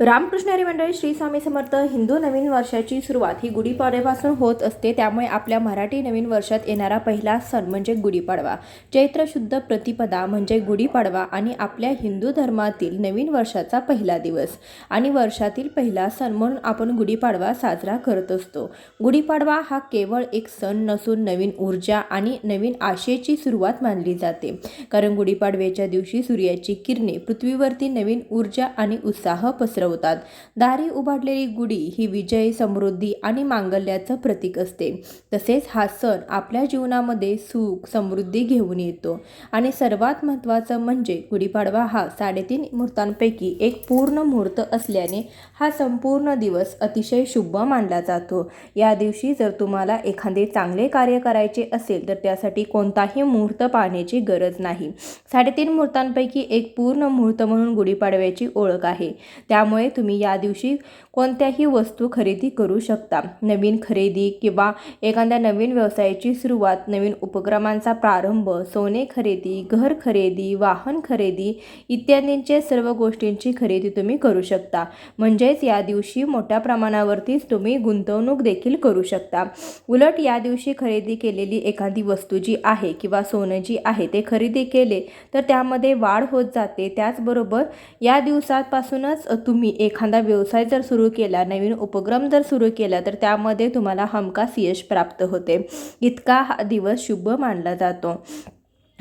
रामकृष्ण हरी मंडळी श्री स्वामी समर्थ हिंदू नवीन वर्षाची सुरुवात ही गुढीपाडव्यापासून होत असते. त्यामुळे आपल्या मराठी नवीन वर्षात येणारा पहिला सण म्हणजे गुढीपाडवा. चैत्र शुद्ध प्रतिपदा म्हणजे गुढीपाडवा आणि आपल्या हिंदू धर्मातील नवीन वर्षाचा पहिला दिवस. आणि वर्षातील पहिला सण म्हणून आपण गुढीपाडवा साजरा करत असतो. गुढीपाडवा हा केवळ एक सण नसून नवीन ऊर्जा आणि नवीन आशेची सुरुवात मानली जाते. कारण गुढीपाडव्याच्या दिवशी सूर्याची किरणे पृथ्वीवरती नवीन ऊर्जा आणि उत्साह पसरव ठरवतात. दारी उभारलेली गुढी ही विजय समृद्धी आणि मांगल्याचं प्रतीक असते. तसेच हा सण आपल्या जीवनामध्ये सुख समृद्धी घेऊन येतो. आणि सर्वात महत्त्वाचं म्हणजे गुढीपाडवा हा साडेतीन मुहूर्तांपैकी एक पूर्ण मुहूर्त असल्याने हा संपूर्ण दिवस अतिशय शुभ मानला जातो. या दिवशी जर तुम्हाला एखादे चांगले कार्य करायचे असेल तर त्यासाठी कोणताही मुहूर्त पाहण्याची गरज नाही. साडेतीन मुहूर्तांपैकी एक पूर्ण मुहूर्त म्हणून गुढीपाडव्याची ओळख आहे. त्यामुळे तुम्ही या दिवशी कोणत्याही वस्तू खरेदी करू शकता. नवीन खरेदी किंवा एखाद्या नवीन व्यवसायाची सुरुवात नवीन उपक्रमांचा प्रारंभ सोने खरेदी घर खरेदी वाहन खरेदी इत्यादींचे सर्व गोष्टींची खरेदी तुम्ही करू शकता. म्हणजेच या दिवशी मोठ्या प्रमाणावरतीच तुम्ही गुंतवणूक देखील करू शकता. उलट या दिवशी खरेदी केलेली एखादी वस्तू जी आहे किंवा सोनं जी आहे ते खरेदी केले तर त्यामध्ये वाढ होत जाते. त्याचबरोबर या दिवसापासूनच तुम्ही एखादा व्यवसाय जर सुरू केला नवीन उपक्रम जर सुरू केला तर त्यामध्ये तुम्हाला हमखास यश प्राप्त होते. इतका हा दिवस शुभ मानला जातो.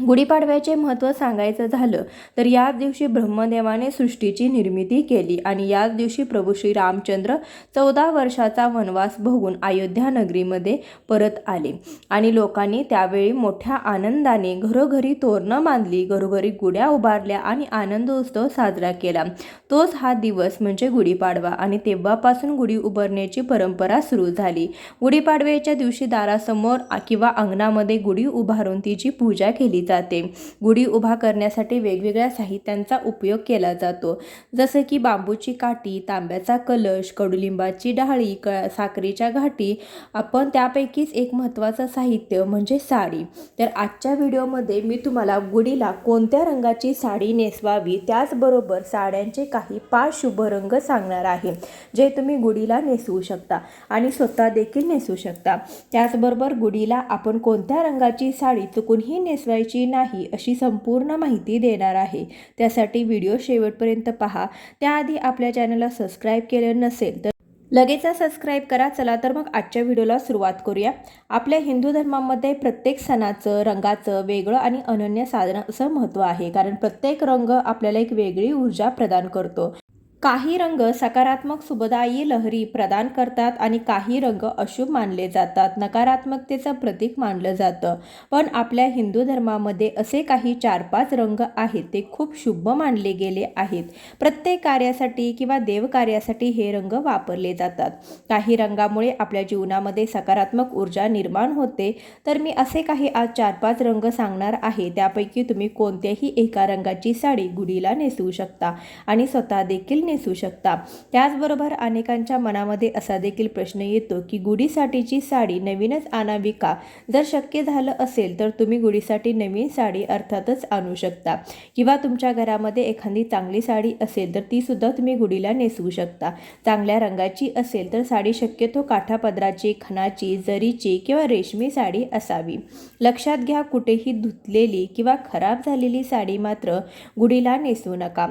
गुढीपाडव्याचे महत्त्व सांगायचं झालं तर याच दिवशी ब्रह्मदेवाने सृष्टीची निर्मिती केली आणि याच दिवशी प्रभू श्री रामचंद्र चौदा वर्षाचा वनवास भोगून अयोध्या नगरीमध्ये परत आले. आणि लोकांनी त्यावेळी मोठ्या आनंदाने घरोघरी तोरणं बांधली घरोघरी गुड्या उभारल्या आणि आनंद उत्सव साजरा केला. तोच हा दिवस म्हणजे गुढीपाडवा आणि तेव्हापासून गुढी उभारण्याची परंपरा सुरू झाली. गुढीपाडव्याच्या दिवशी दारासमोर किंवा अंगणामध्ये गुढी उभारून तिची पूजा केली जाते. गुढी उभा करण्यासाठी वेगवेगळ्या साहित्यांचा उपयोग केला जातो. जसं की बांबूची काठी तांब्याचा कलश कडुलिंबाची डाळी क साखरेच्या घाटी. आपण त्यापैकीच एक महत्त्वाचं साहित्य म्हणजे साडी. तर आजच्या व्हिडिओमध्ये मी तुम्हाला गुढीला कोणत्या रंगाची साडी नेसवावी त्याचबरोबर साड्यांचे काही पाच शुभ रंग सांगणार आहे जे तुम्ही गुढीला नेसवू शकता आणि स्वतः देखील नेसू शकता. त्याचबरोबर गुढीला आपण कोणत्या रंगाची साडी चुकूनही नेसवायची नाही अशी संपूर्ण माहिती देणार आहे. त्यासाठी व्हिडिओ शेवटपर्यंत पहा. त्याआधी आपल्या चॅनलला सबस्क्राईब केलं नसेल तर लगेच सबस्क्राईब करा. चला तर मग आजच्या व्हिडिओला सुरुवात करूया. आपल्या हिंदू धर्मामध्ये प्रत्येक सणाचं रंगाचं वेगळं आणि अनन्य साधन असं महत्त्व आहे. कारण प्रत्येक रंग आपल्याला एक वेगळी ऊर्जा प्रदान करतो. काही रंग सकारात्मक सुभदायी लहरी प्रदान करतात आणि काही रंग अशुभ मानले जातात. नकारात्मकतेचं प्रतीक मानलं जातं. पण आपल्या हिंदू धर्मामध्ये असे काही चार पाच रंग आहेत ते खूप शुभ मानले गेले आहेत. प्रत्येक कार्यासाठी किंवा देवकार्यासाठी हे रंग वापरले जातात. काही रंगामुळे आपल्या जीवनामध्ये सकारात्मक ऊर्जा निर्माण होते. तर मी असे काही आज चार पाच रंग सांगणार आहे. त्यापैकी तुम्ही कोणत्याही एका रंगाची साडी गुढीला नेसवू शकता आणि स्वतः देखील नेसू शकता. त्याचबरोबर अनेकांच्या मनामध्ये असा देखील प्रश्न येतो की गुढीसाठीची साडी नवीनच आणावी का? जर शक्य झालं असेल तर तुम्ही गुढीसाठी नवीन साडी अर्थातच आणू शकता. किंवा तुमच्या घरामध्ये एखादी चांगली साडी असेल तर ती सुद्धा तुम्ही गुढीला नेसवू शकता. चांगल्या रंगाची असेल तर साडी शक्यतो काठापदराची खणाची जरीची किंवा रेशमी साडी असावी. लक्षात घ्या कुठेही धुतलेली किंवा खराब झालेली साडी मात्र गुढीला नेसवू नका.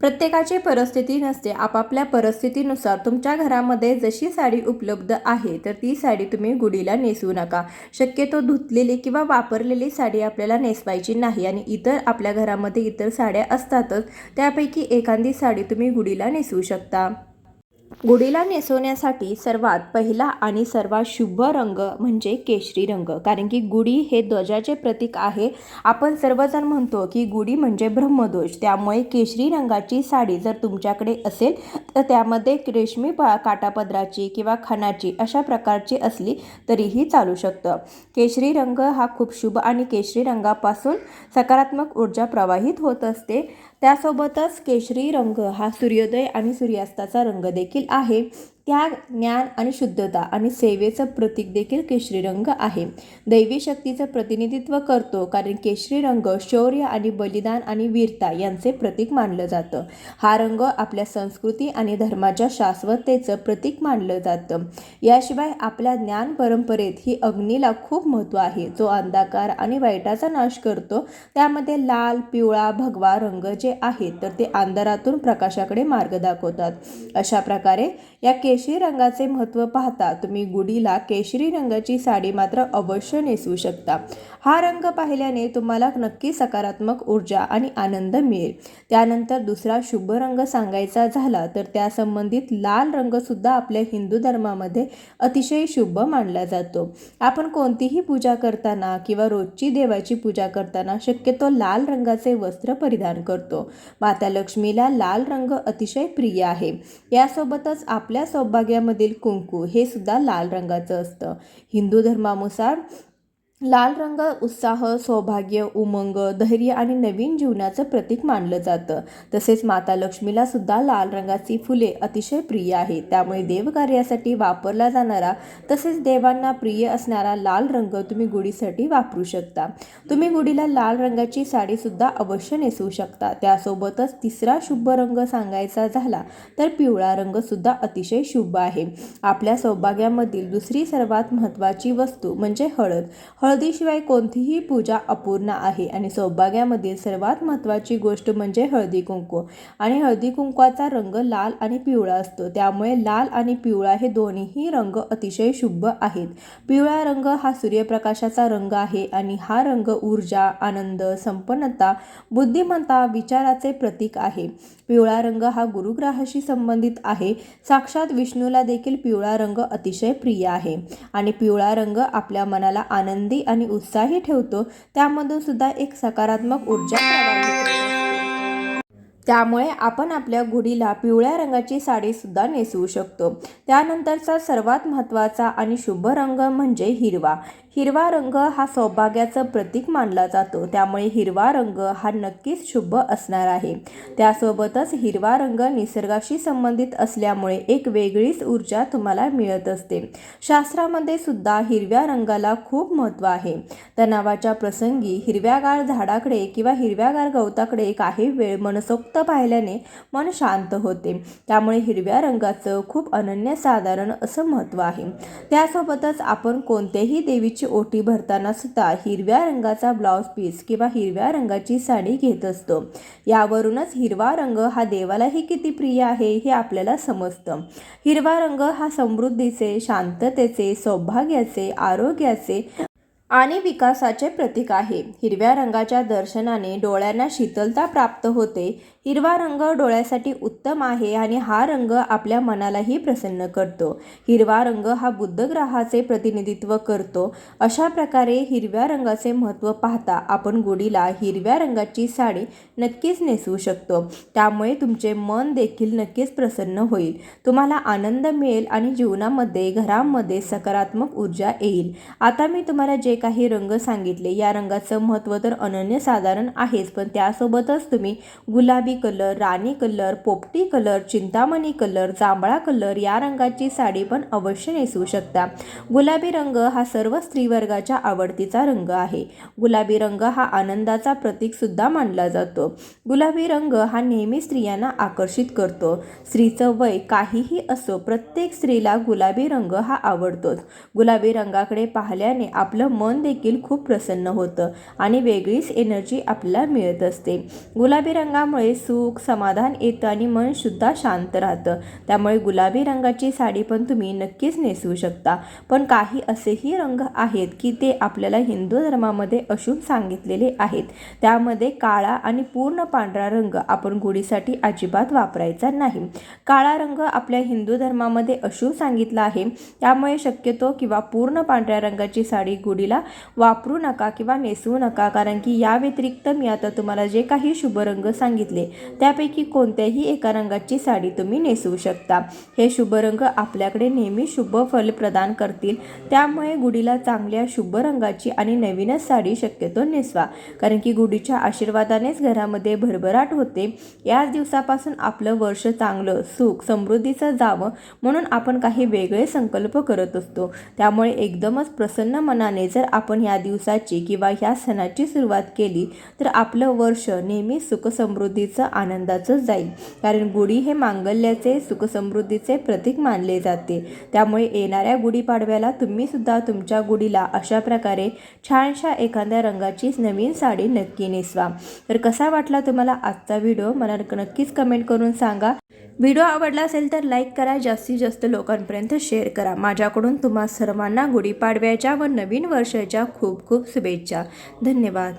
प्रत्येकाची परिस्थिती नसते. आपापल्या परिस्थितीनुसार तुमच्या घरामध्ये जशी साडी उपलब्ध आहे तर ती साडी तुम्ही गुढीला नेसवू नका. शक्यतो धुतलेली किंवा वापरलेली साडी आपल्याला नेसवायची नाही आणि इतर आपल्या घरामध्ये इतर साड्या असतातच त्यापैकी एखादी साडी तुम्ही गुढीला नेसवू शकता. गुढीला नेसवण्यासाठी सर्वात पहिला आणि सर्वात शुभ रंग म्हणजे केशरी रंग. कारण की गुढी हे ध्वजाचे प्रतीक आहे. आपण सर्वजण म्हणतो की गुढी म्हणजे ब्रह्मध्वज. त्यामुळे केशरी रंगाची साडी जर तुमच्याकडे असेल तर त्यामध्ये रेशमी प काटापदराची किंवा खणाची अशा प्रकारची असली तरीही चालू शकतं. केशरी रंग हा खूप शुभ आणि केशरी रंगापासून सकारात्मक ऊर्जा प्रवाहित होत असते. त्यासोबतच केशरी रंग हा सूर्योदय आणि सूर्यास्ताचा रंग देखील आहे. त्याग ज्ञान आणि शुद्धता आणि सेवेचं प्रतीक देखील केशरी रंग आहे. दैवी शक्तीचं प्रतिनिधित्व करतो कारण केशरी रंग शौर्य आणि बलिदान आणि वीरता यांचे प्रतीक मानलं जातं. हा रंग आपल्या संस्कृती आणि धर्माच्या शाश्वततेचं प्रतीक मानलं जातं. याशिवाय आपल्या ज्ञान परंपरेत ही अग्नीला खूप महत्त्व आहे. जो अंधकार आणि वाईटाचा नाश करतो त्यामध्ये लाल पिवळा भगवा रंग जे आहेत तर ते अंधारातून प्रकाशाकडे मार्ग दाखवतात. अशा प्रकारे या केशरी रंगाचे महत्त्व पाहता तुम्ही गुढीला केशरी रंगाची साडी मात्र अवश्य नेसवू शकता. हा रंग पाहिल्याने तुम्हाला नक्की सकारात्मक ऊर्जा आणि आनंद मिळेल. त्यानंतर दुसरा शुभ रंग सांगायचा झाला तर त्या संबंधित लाल रंगसुद्धा आपल्या हिंदू धर्मामध्ये अतिशय शुभ मानला जातो. आपण कोणतीही पूजा करताना किंवा रोजची देवाची पूजा करताना शक्यतो लाल रंगाचे वस्त्र परिधान करतो. माता लक्ष्मीला लाल रंग अतिशय प्रिय आहे. यासोबतच आपल्या सौभाग्यामधील कुंकू हे सुद्धा लाल रंगाचं असतं. हिंदू धर्मानुसार लाल रंग उत्साह सौभाग्य उमंग धैर्य आणि नवीन जीवनाचं प्रतीक मानलं जातं. तसेच माता लक्ष्मीला सुद्धा लाल रंगाची फुले अतिशय प्रिय आहेत. त्यामुळे देवकार्यासाठी वापरला जाणारा तसेच देवांना प्रिय असणारा लाल रंग तुम्ही गुढीसाठी वापरू शकता. तुम्ही गुढीला लाल रंगाची साडीसुद्धा अवश्य नेसवू शकता. त्यासोबतच तिसरा शुभ रंग सांगायचा झाला तर पिवळा रंगसुद्धा अतिशय शुभ आहे. आपल्या सौभाग्यामधील दुसरी सर्वात महत्त्वाची वस्तू म्हणजे हळद. हळदीशिवाय कोणतीही पूजा अपूर्ण आहे. आणि सौभाग्यामधील सर्वात महत्त्वाची गोष्ट म्हणजे हळदी कुंकू. आणि हळदी कुंकवाचा रंग लाल आणि पिवळा असतो. त्यामुळे लाल आणि पिवळा हे दोन्हीही रंग अतिशय शुभ आहेत. पिवळा रंग हा सूर्यप्रकाशाचा रंग आहे आणि हा रंग ऊर्जा आनंद संपन्नता बुद्धिमत्ता विचाराचे प्रतीक आहे. पिवळा रंग हा गुरुग्रहाशी संबंधित आहे. साक्षात विष्णूला देखील पिवळा रंग अतिशय प्रिय आहे. आणि पिवळा रंग आपल्या मनाला आनंदी आणि उत्साही ठेवतो त्यामधून सुद्धा एक सकारात्मक ऊर्जा त्यामुळे आपण आपल्या गुढीला पिवळ्या रंगाची साडीसुद्धा नेसवू शकतो. त्यानंतरचा सर्वात महत्त्वाचा आणि शुभ रंग म्हणजे हिरवा. हिरवा रंग हा सौभाग्याचं प्रतीक मानला जातो. त्यामुळे हिरवा रंग हा नक्कीच शुभ असणार आहे. त्यासोबतच हिरवा रंग निसर्गाशी संबंधित असल्यामुळे एक वेगळीच ऊर्जा तुम्हाला मिळत असते. शास्त्रामध्ये सुद्धा हिरव्या रंगाला खूप महत्त्व आहे. तणावाच्या प्रसंगी हिरव्यागार झाडाकडे किंवा हिरव्यागार गवताकडे काही वेळ मनसोक्त पाहिल्याने मन शांत होते. त्यामुळे हिरव्या रंगाचं खूप अनन्यसाधारण असं महत्त्व आहे. त्यासोबतच आपण कोणत्याही देवीची ओटी भरताना सुद्धा हिरव्या रंगाचा ब्लाऊज पीस किंवा हिरव्या रंगाची साडी घेत असतो. यावरूनच हिरवा रंग हा देवालाही किती प्रिय आहे हे आपल्याला समजतं. हिरवा रंग हा समृद्धीचे शांततेचे सौभाग्याचे आरोग्याचे आणि विकासाचे प्रतीक आहे. हिरव्या रंगाच्या दर्शनाने डोळ्यांना शीतलता प्राप्त होते. हिरवा रंग डोळ्यासाठी उत्तम आहे आणि हा रंग आपल्या मनालाही प्रसन्न करतो. हिरवा रंग हा बुद्धग्रहाचे प्रतिनिधित्व करतो. अशा प्रकारे हिरव्या रंगाचे महत्त्व पाहता आपण गुढीला हिरव्या रंगाची साडी नक्कीच नेसवू शकतो. त्यामुळे तुमचे मन देखील नक्कीच प्रसन्न होईल. तुम्हाला आनंद मिळेल आणि जीवनामध्ये घरामध्ये सकारात्मक ऊर्जा येईल. आता मी तुम्हाला जे काही रंग सांगितले या रंगाचं महत्त्व तर अनन्यसाधारण आहेच पण त्यासोबतच तुम्ही गुलाबी कलर राणी कलर पोपटी कलर चिंतामणी कलर जांभळा कलर या रंगाची साडी पण अवश्य नेसू शकता. गुलाबी रंग हा सर्व स्त्रीवर्गाच्या आवडतीचा रंग आहे. गुलाबी रंग हा आनंदाचा प्रतीकसुद्धा मानला जातो. गुलाबी रंग हा नेहमी स्त्रियांना आकर्षित करतो. स्त्रीचं वय काहीही असो प्रत्येक स्त्रीला गुलाबी रंग हा आवडतोच. गुलाबी रंगाकडे पाहिल्याने आपलं मन देखील खूप प्रसन्न होतं आणि वेगळीच एनर्जी आपल्याला मिळत असते. गुलाबी रंगामुळे सुख समाधान येतं आणि मन सुद्धा शांत राहतं. त्यामुळे गुलाबी रंगाची साडी पण तुम्ही नक्कीच नेसवू शकता. पण काही असेही रंग आहेत की ते आपल्याला हिंदू धर्मामध्ये अशुभ सांगितलेले आहेत. त्यामध्ये काळा आणि पूर्ण पांढरा रंग आपण गुढीसाठी अजिबात वापरायचा नाही. काळा रंग आपल्या हिंदू धर्मामध्ये अशुभ सांगितला आहे. त्यामुळे शक्यतो किंवा पूर्ण पांढऱ्या रंगाची साडी गुढीला वापरू नका किंवा नेसवू नका. कारण की या व्यतिरिक्त मी आता तुम्हाला जे काही शुभ रंग सांगितले त्यापैकी कोणत्याही एका रंगाची साडी तुम्ही नेसवू शकता. हे शुभ रंग आपल्याकडे नेहमी शुभ फल प्रदान करतील. त्यामुळे गुढीला चांगल्या शुभ रंगाची आणि नवीनच साडी शक्यतो नेसवा. कारण की गुढीच्या आशीर्वादानेच घरामध्ये भरभराट होते. याच दिवसापासून आपलं वर्ष चांगलं सुख समृद्धीचं जावं म्हणून आपण काही वेगळे संकल्प करत असतो. त्यामुळे एकदमच प्रसन्न मनाने जर आपण ह्या दिवसाची किंवा ह्या सणाची सुरुवात केली तर आपलं वर्ष नेहमी सुखसमृद्धीचं आनंदाचं जाईल कारण गुढी हे मांगल्याचे सुखसमृद्धीचे प्रतीक मानले जाते. त्यामुळे येणाऱ्या गुढीपाडव्याला तुम्हीसुद्धा तुमच्या गुढीला अशा प्रकारे छानशा एखाद्या रंगाची नवीन साडी नक्की नेसवा. तर कसा वाटला तुम्हाला आजचा व्हिडिओ? मला नक्कीच कमेंट करून सांगा. व्हिडिओ आवडला असेल तर लाईक करा. जास्तीत जास्त लोकांपर्यंत शेअर करा. माझ्याकडून तुम्हा सर्वांना गुढीपाडव्याच्या व नवीन वर्षाच्या खूप खूप शुभेच्छा. धन्यवाद.